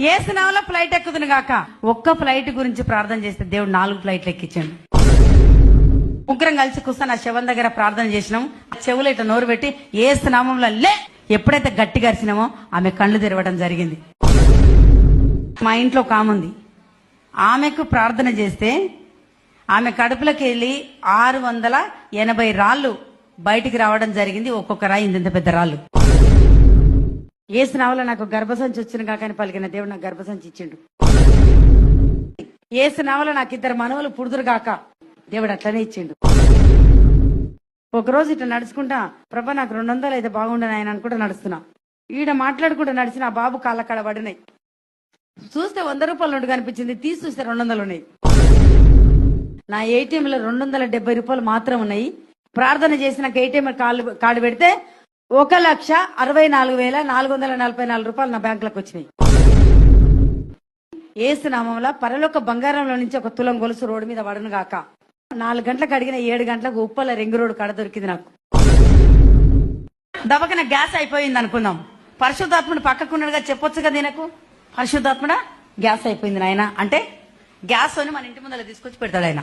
ఏ సినిమాలో ఫ్లైట్ ఎక్కుతుంది కాక ఒక్క ఫ్లైట్ గురించి ప్రార్థన చేస్తే దేవుడు నాలుగు ఫ్లైట్లు ఎక్కించండి. ముగ్గురం కలిసి కూర్చొని ఆ శవం దగ్గర ప్రార్థన చేసినాం. చెవులు ఇట్లా నోరు పెట్టి ఏ స్నామంలో లే ఎప్పుడైతే గట్టిగా అరిచినామో ఆమె కళ్ళు తెరవడం జరిగింది. మా ఇంట్లో ఒక ఆమె ఉంది. ఆమెకు ప్రార్థన చేస్తే ఆమె కడుపులోకి వెళ్ళి ఆరు వందల ఎనభై రాళ్ళు బయటికి రావడం జరిగింది. ఒక్కొక్క రాయి ఇంత పెద్ద రాళ్ళు. ఏ స్నావలో నాకు గర్భసంచి వచ్చిన కాకని పలికిన దేవుడు నాకు గర్భసంచి ఇచ్చిండు. ఏ స్నావలో నాకు ఇద్దరు మనవలు పుడుదురు కాక దేవుడు అట్లనే ఇచ్చిండు. ఒకరోజు ఇట్లా నడుచుకుంటా ప్రభా నాకు రెండు వందలు అయితే బాగుండని ఆయన అనుకుంటా నడుస్తున్నా. ఈడ మాట్లాడుకుంటూ నడిచిన ఆ బాబు కాళ్ళ కాడ పడినాయి. చూస్తే వంద రూపాయలు నోటు కనిపించింది తీసి చూస్తే రెండు వందలు ఉన్నాయి. నా ఏటీఎంలో రెండు వందల డెబ్బై రూపాయలు మాత్రం ఉన్నాయి. ప్రార్థన చేసి నాకు ఏటీఎం కాళ్ళు కార్డు పెడితే ఒక లక్ష అరవై నాలుగు వేల నాలుగు వందల నలభై నాలుగు రూపాయలు నా బ్యాంకులకు వచ్చినాయి. ఏసునామంలో పరలోక బంగారంలో నుంచి ఒక తులం గొలుసు రోడ్డు మీద పడను గాక. నాలుగు గంటలకు అడిగిన ఏడు గంటలకు ఉప్పల రింగు రోడ్డు కడ దొరికింది నాకు. దవకన గ్యాస్ అయిపోయింది అనుకుందాం. పరిశుద్ధాత్ముడు పక్కకున్నాడుగా చెప్పొచ్చు కదా దీనకు పరిశుద్ధాత్ముడ? గ్యాస్ అయిపోయింది నాయన. అంటే గ్యాస్ అని మన ఇంటి ముందర తీసుకొచ్చి పెడతాడు ఆయన.